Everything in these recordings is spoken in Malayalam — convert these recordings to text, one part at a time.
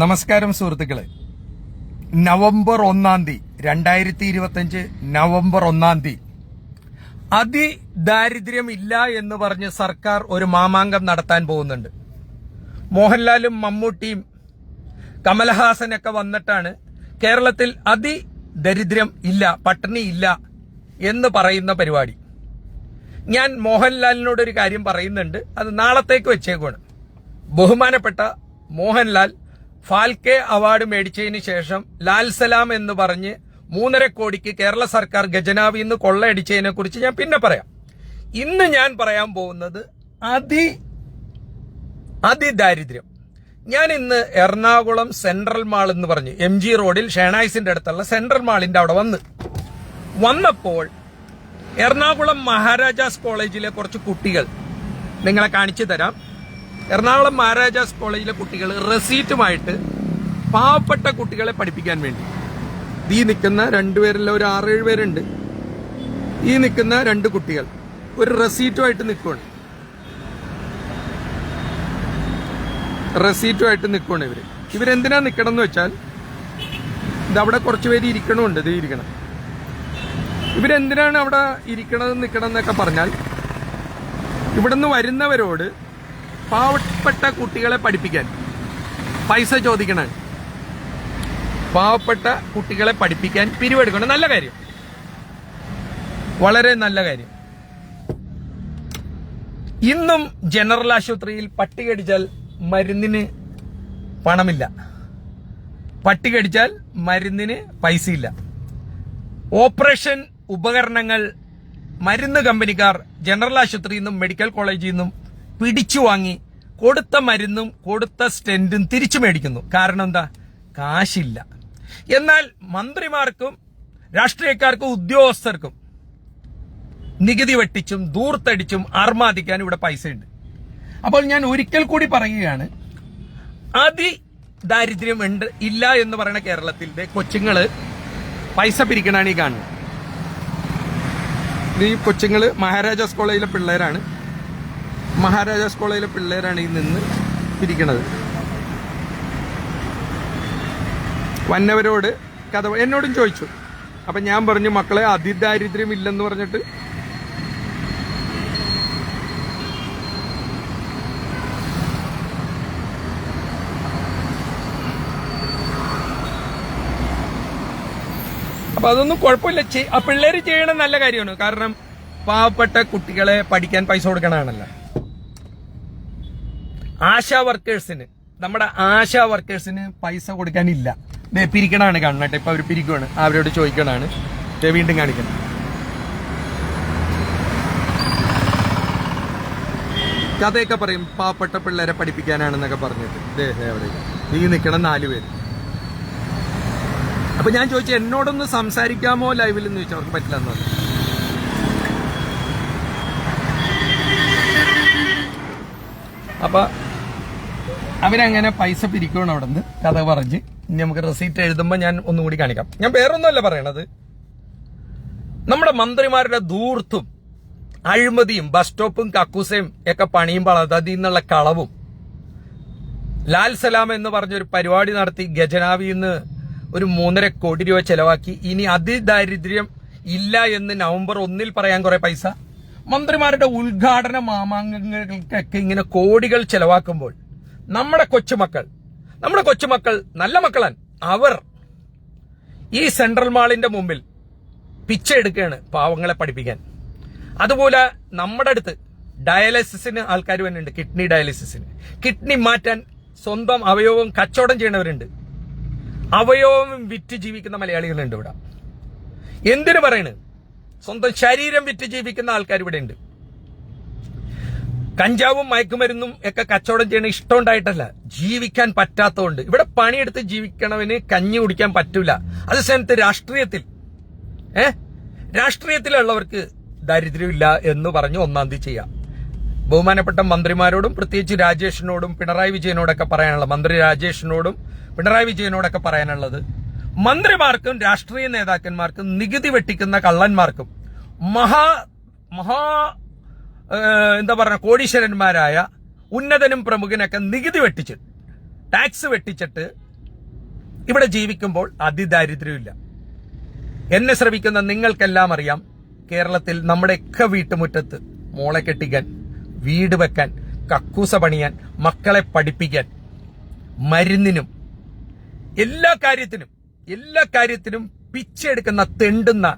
നമസ്കാരം സുഹൃത്തുക്കളെ. നവംബർ ഒന്നാം തീയതി രണ്ടായിരത്തി ഇരുപത്തിയഞ്ച് നവംബർ ഒന്നാം തീയതി. അതിദാരിദ്ര്യം ഇല്ല എന്ന് പറഞ്ഞ് സർക്കാർ ഒരു മാമാങ്കം നടത്താൻ പോകുന്നുണ്ട്. മോഹൻലാലും മമ്മൂട്ടിയും കമലഹാസനൊക്കെ വന്നിട്ടാണ് കേരളത്തിൽ അതിദരിദ്ര്യം ഇല്ല പട്ടിണി ഇല്ല എന്ന് പറയുന്ന പരിപാടി. ഞാൻ മോഹൻലാലിനോട് ഒരു കാര്യം പറയുന്നുണ്ട്. അത് നാളത്തേക്ക് വെച്ചേക്കുവാണ്. ബഹുമാനപ്പെട്ട മോഹൻലാൽ ഫാൽക്കെ അവാർഡ് മേടിച്ചതിന് ശേഷം ലാൽ സലാം എന്ന് പറഞ്ഞ് മൂന്നര കോടിക്ക് കേരള സർക്കാർ ഖജനാവിൽ നിന്ന് കൊള്ളയടിച്ചതിനെ കുറിച്ച് ഞാൻ പിന്നെ പറയാം. ഇന്ന് ഞാൻ പറയാൻ പോകുന്നത് അതി അതിദാരിദ്ര്യം. ഞാൻ ഇന്ന് എറണാകുളം സെൻട്രൽ മാൾ എന്ന് പറഞ്ഞു എം ജി റോഡിൽ ഷേണായ്സിന്റെ അടുത്തുള്ള സെൻട്രൽ മാളിന്റെ അവിടെ വന്ന്. വന്നപ്പോൾ എറണാകുളം മഹാരാജാസ് കോളേജിലെ കുറച്ച് കുട്ടികൾ നിങ്ങളെ കാണിച്ചു തരാം. എറണാകുളം മഹാരാജാസ് കോളേജിലെ കുട്ടികൾ റെസീറ്റുമായിട്ട് പാവപ്പെട്ട കുട്ടികളെ പഠിപ്പിക്കാൻ വേണ്ടി. ഈ നിൽക്കുന്ന രണ്ടുപേരിൽ ഒരു ആറേഴ് പേരുണ്ട്. ഈ നിൽക്കുന്ന രണ്ട് കുട്ടികൾ ഒരു റെസീറ്റുമായിട്ട് നിൽക്കുകയാണ് റെസീറ്റുമായിട്ട് നിൽക്കുകയാണ് ഇവർ. ഇവരെന്തിനാ നിൽക്കണം എന്ന് വെച്ചാൽ ഇതവിടെ കുറച്ച് പേര് ഇരിക്കണമുണ്ട് ഇത് ഇരിക്കണം. ഇവരെന്തിനാണ് അവിടെ ഇരിക്കണത് നിൽക്കണം എന്നൊക്കെ പറഞ്ഞാൽ ഇവിടുന്ന് വരുന്നവരോട് പാവപ്പെട്ട കുട്ടികളെ പഠിപ്പിക്കാൻ. പൈസ ചോദിക്കണേ. പാവപ്പെട്ട കുട്ടികളെ പഠിപ്പിക്കാൻ പിരിവെടുക്കണം. നല്ല കാര്യം. വളരെ നല്ല കാര്യം. ഇന്നും ജനറൽ ആശുപത്രിയിൽ പട്ടികടിച്ചാൽ മരുന്നിന് പണമില്ല. പട്ടികടിച്ചാൽ മരുന്നിന് പൈസയില്ല. ഓപ്പറേഷൻ ഉപകരണങ്ങൾ മരുന്ന് കമ്പനിക്കാർ ജനറൽ ആശുപത്രിയിൽ നിന്നും മെഡിക്കൽ കോളേജിൽ നിന്നും പിടിച്ചു വാങ്ങി കൊടുത്ത മരുന്നും കൊടുത്ത സ്റ്റെന്റും തിരിച്ചു മേടിക്കുന്നു. കാരണം എന്താ? കാശില്ല. എന്നാൽ മന്ത്രിമാർക്കും രാഷ്ട്രീയക്കാർക്കും ഉദ്യോഗസ്ഥർക്കും നികുതി വെട്ടിച്ചും ദൂർത്തടിച്ചും അർമാദിക്കാൻ ഇവിടെ പൈസയുണ്ട്. അപ്പോൾ ഞാൻ ഒരിക്കൽ കൂടി പറയുകയാണ് അതി ദാരിദ്ര്യം ഉണ്ട് ഇല്ല എന്ന് പറയുന്ന കേരളത്തിൽ ദേ കൊച്ചുങ്ങൾ പൈസ പിരിക്കണാണ് ഈ കാണുന്നത്. ഈ കൊച്ചുങ്ങൾ മഹാരാജാസ് കോളേജിലെ പിള്ളേരാണ്. മഹാരാജാസ് കോളേജിലെ പിള്ളേരാണ് ഈ നിന്ന് ഇരിക്കണത്. വന്നവരോട് കഥ എന്നോടും ചോദിച്ചു. അപ്പൊ ഞാൻ പറഞ്ഞു മക്കളെ അതിദാരിദ്ര്യം ഇല്ലെന്ന് പറഞ്ഞിട്ട് അപ്പൊ അതൊന്നും കുഴപ്പമില്ല. ആ പിള്ളേര് ചെയ്യണ നല്ല കാര്യമാണ്. കാരണം പാവപ്പെട്ട കുട്ടികളെ പഠിക്കാൻ പൈസ കൊടുക്കണതാണല്ലോ. ആശാ വർക്കേഴ്സിന് നമ്മുടെ ആശാ വർക്കേഴ്സിന് പൈസ കൊടുക്കാനില്ല. പിരിക്കണാണ് കാണണട്ടെ ഇപ്പൊ അവർ പിരിക്കുവാണ്. അവരോട് ചോദിക്കണാണ്. വീണ്ടും കാണിക്കണം കഥയൊക്കെ പറയും പാവപ്പെട്ട പിള്ളേരെ പഠിപ്പിക്കാനാണെന്നൊക്കെ പറഞ്ഞിട്ട്. നീ നിൽക്കണം നാല് പേര്. അപ്പൊ ഞാൻ ചോദിച്ചു എന്നോടൊന്ന് സംസാരിക്കാമോ ലൈവിൽ എന്ന് ചോദിച്ചു അവർക്ക് പറ്റില്ല എന്ന് പറഞ്ഞു. അപ്പൊ അവരങ്ങനെ പൈസ പിരിക്കണം അവിടെ നിന്ന് കഥ പറഞ്ഞ്. ഇനി നമുക്ക് റെസീറ്റ് എഴുതുമ്പോൾ ഞാൻ ഒന്നുകൂടി കാണിക്കാം. ഞാൻ വേറൊന്നുമല്ല പറയണത്. നമ്മുടെ മന്ത്രിമാരുടെ ദൂർത്തും അഴിമതിയും ബസ് സ്റ്റോപ്പും കക്കൂസയും ഒക്കെ പണിയുമ്പോൾ അതിൽ നിന്നുള്ള കളവും. ലാൽ സലാം എന്ന് പറഞ്ഞൊരു പരിപാടി നടത്തി ഗജനാവിൽ നിന്ന് ഒരു മൂന്നര കോടി രൂപ ചെലവാക്കി. ഇനി അതിദാരിദ്ര്യം ഇല്ല എന്ന് നവംബർ ഒന്നിൽ പറയാൻ കുറെ പൈസ. മന്ത്രിമാരുടെ ഉദ്ഘാടന മാമാങ്കങ്ങൾക്കൊക്കെ ഇങ്ങനെ കോടികൾ ചെലവാക്കുമ്പോൾ നമ്മുടെ കൊച്ചുമക്കൾ നമ്മുടെ കൊച്ചുമക്കൾ നല്ല മക്കളാൻ അവർ ഈ സെൻട്രൽ മാളിന്റെ മുമ്പിൽ പിച്ച എടുക്കുകയാണ് പാവങ്ങളെ പഠിപ്പിക്കാൻ. അതുപോലെ നമ്മുടെ അടുത്ത് ഡയാലിസിസിന് ആൾക്കാർ വരുന്നുണ്ട് കിഡ്നി ഡയാലിസിസിന്. കിഡ്നി മാറ്റാൻ സ്വന്തം അവയവം കച്ചവടം ചെയ്യണവരുണ്ട് അവയവം വിറ്റ് ജീവിക്കുന്ന മലയാളികളുണ്ട് ഇവിടെ. എന്തിനു പറയണ്? സ്വന്തം ശരീരം വിറ്റ് ജീവിക്കുന്ന ആൾക്കാർ ഇവിടെ ഉണ്ട്. കഞ്ചാവും മയക്കുമരുന്നും ഒക്കെ കച്ചവടം ചെയ്യണ ഇഷ്ടം ഉണ്ടായിട്ടല്ല. ജീവിക്കാൻ പറ്റാത്തതുകൊണ്ട്. ഇവിടെ പണിയെടുത്ത് ജീവിക്കണവന് കഞ്ഞി കുടിക്കാൻ പറ്റൂല. അതേ സമയത്ത് രാഷ്ട്രീയത്തിൽ. ഏ? രാഷ്ട്രീയത്തിലുള്ളവർക്ക് ദാരിദ്ര്യമില്ല എന്ന് പറഞ്ഞ് ഒന്നാം തീയതി ചെയ്യാം. ബഹുമാനപ്പെട്ട മന്ത്രിമാരോടും പ്രത്യേകിച്ച് രാജേഷിനോടും പിണറായി വിജയനോടൊക്കെ പറയാനുള്ള മന്ത്രി രാജേഷിനോടും പിണറായി വിജയനോടൊക്കെ പറയാനുള്ളത് മന്ത്രിമാർക്കും രാഷ്ട്രീയ നേതാക്കന്മാർക്കും നികുതി വെട്ടിക്കുന്ന കള്ളന്മാർക്കും മഹാ മഹാ എന്താ പറയുക കോടീശ്വരന്മാരായ ഉന്നതനും പ്രമുഖനൊക്കെ നികുതി വെട്ടിച്ച് ടാക്സ് വെട്ടിച്ചിട്ട് ഇവിടെ ജീവിക്കുമ്പോൾ അതിദാരിദ്ര്യമില്ല. എന്നെ ശ്രമിക്കുന്ന നിങ്ങൾക്കെല്ലാം അറിയാം കേരളത്തിൽ നമ്മുടെയൊക്കെ വീട്ടുമുറ്റത്ത് മോളെ കെട്ടിക്കാൻ വീട് വെക്കാൻ കക്കൂസ പണിയാൻ മക്കളെ പഠിപ്പിക്കാൻ മരുന്നിനും എല്ലാ കാര്യത്തിനും എല്ലാ കാര്യത്തിലും പിച്ചെടുക്കുന്ന തെണ്ടുന്ന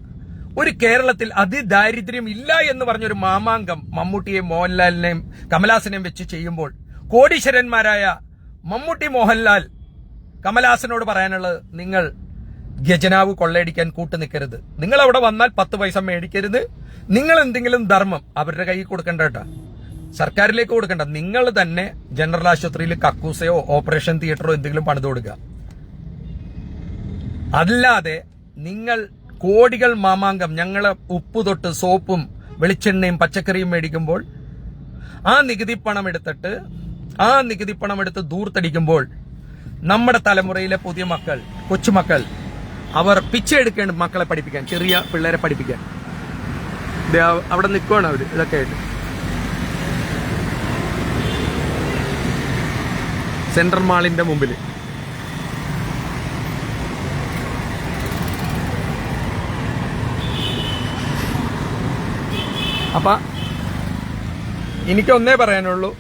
ഒരു കേരളത്തിൽ അതിദാരിദ്ര്യം ഇല്ല എന്ന് പറഞ്ഞൊരു മാമാങ്കം മമ്മൂട്ടിയെയും മോഹൻലാലിനെയും കമലാസനെയും വെച്ച് ചെയ്യുമ്പോൾ കോടീശ്വരന്മാരായ മമ്മൂട്ടി മോഹൻലാൽ കമലാസനോട് പറയാനുള്ളത് നിങ്ങൾ ഗജനാവ് കൊള്ളയടിക്കാൻ കൂട്ടു നിൽക്കരുത്. നിങ്ങൾ അവിടെ വന്നാൽ പത്ത് പൈസ മേടിക്കരുത്. നിങ്ങൾ എന്തെങ്കിലും ധർമ്മം അവരുടെ കയ്യിൽ കൊടുക്കണ്ട കേട്ടോ. സർക്കാരിലേക്ക് കൊടുക്കണ്ട. നിങ്ങൾ തന്നെ ജനറൽ ആശുപത്രിയിൽ കക്കൂസയോ ഓപ്പറേഷൻ തിയേറ്ററോ എന്തെങ്കിലും പണിത് കൊടുക്കുക. അല്ലാതെ നിങ്ങൾ കോടികൾ മാമാങ്കം ഞങ്ങളെ ഉപ്പ് തൊട്ട് സോപ്പും വെളിച്ചെണ്ണയും പച്ചക്കറിയും മേടിക്കുമ്പോൾ ആ നികുതി പണം എടുത്തിട്ട് ആ നികുതി പണം എടുത്ത് ദൂർത്തടിക്കുമ്പോൾ നമ്മുടെ തലമുറയിലെ പുതിയ മക്കൾ കൊച്ചുമക്കൾ അവർ പിച്ചെടുക്കേണ്ട മക്കളെ പഠിപ്പിക്കാൻ ചെറിയ പിള്ളേരെ പഠിപ്പിക്കാൻ. അവിടെ നിൽക്കുവാണ് അവർ ഇതൊക്കെ ആയിട്ട്. സെൻട്രൽ മാളിന്റെ മുമ്പിൽ അപ്പൊ എനിക്കൊന്നേ പറയാനുള്ളൂ.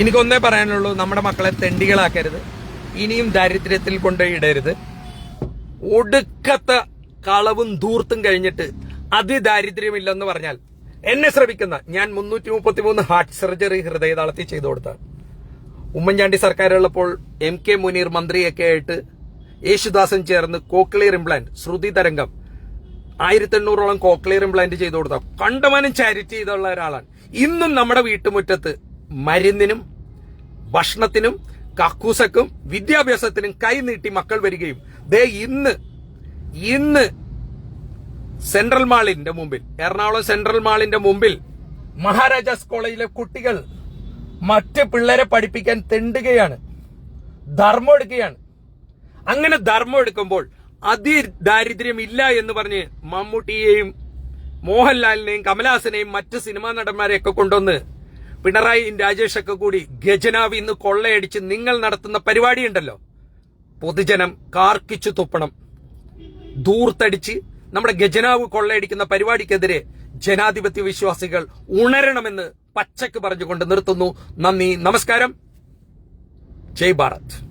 എനിക്കൊന്നേ പറയാനുള്ളൂ നമ്മുടെ മക്കളെ തെണ്ടികളാക്കരുത്. ഇനിയും ദാരിദ്ര്യത്തിൽ കൊണ്ട് ഇടരുത്. ഒടുക്കത്തെ കളവും ധൂർത്തും കഴിഞ്ഞിട്ട് അതിദാരിദ്ര്യമില്ലെന്ന് പറഞ്ഞാൽ എന്നെ ശ്രമിക്കുന്ന ഞാൻ മുന്നൂറ്റി മുപ്പത്തി മൂന്ന് ഹാർട്ട് സർജറി ഹൃദയതാളത്തിൽ ചെയ്തു കൊടുത്ത ഉമ്മൻചാണ്ടി സർക്കാരുള്ളപ്പോൾ എം കെ മുനീർ മന്ത്രിയൊക്കെ ആയിട്ട് യേശുദാസൻ ചേർന്ന് കോക്ലിയർ ഇംപ്ലാന്റ് ശ്രുതി തരംഗം ആയിരത്തി എണ്ണൂറോളം കോക്ലിയർ ഇംപ്ലാന്റ് ചെയ്തു കൊടുത്ത. കണ്ടമാനം ചാരിറ്റി ചെയ്തുള്ള ഒരാളാണ്. ഇന്നും നമ്മുടെ വീട്ടുമുറ്റത്ത് മരുന്നിനും ഭക്ഷണത്തിനും കക്കൂസക്കും വിദ്യാഭ്യാസത്തിനും കൈനീട്ടി മക്കൾ വരികയും. ദേ ഇന്ന് ഇന്ന് സെൻട്രൽ മാളിന്റെ മുമ്പിൽ എറണാകുളം സെൻട്രൽ മാളിന്റെ മുമ്പിൽ മഹാരാജാസ് കോളേജിലെ കുട്ടികൾ മറ്റ് പിള്ളേരെ പഠിപ്പിക്കാൻ തെണ്ടുകയാണ് ധർമ്മം എടുക്കുകയാണ്. അങ്ങനെ ധർമ്മം എടുക്കുമ്പോൾ അതിദാരിദ്ര്യം ഇല്ല എന്ന് പറഞ്ഞ് മമ്മൂട്ടിയെയും മോഹൻലാലിനെയും കമലഹാസനെയും മറ്റ് സിനിമാ നടന്മാരെയൊക്കെ കൊണ്ടുവന്ന് പിണറായിയും രാജേഷൊക്കെ കൂടി ഗജനാവ് ഇന്ന് കൊള്ളയടിച്ച് നിങ്ങൾ നടത്തുന്ന പരിപാടിയുണ്ടല്ലോ. പൊതുജനം കാർക്കിച്ചു തുപ്പണം. ദൂർത്തടിച്ച് നമ്മുടെ ഗജനാവ് കൊള്ളയടിക്കുന്ന പരിപാടിക്കെതിരെ ജനാധിപത്യ വിശ്വാസികൾ ഉണരണമെന്ന് പച്ചക്ക് പറഞ്ഞുകൊണ്ട് നിർത്തുന്നു. നന്ദി നമസ്കാരം. ജയ് ഭാരത്.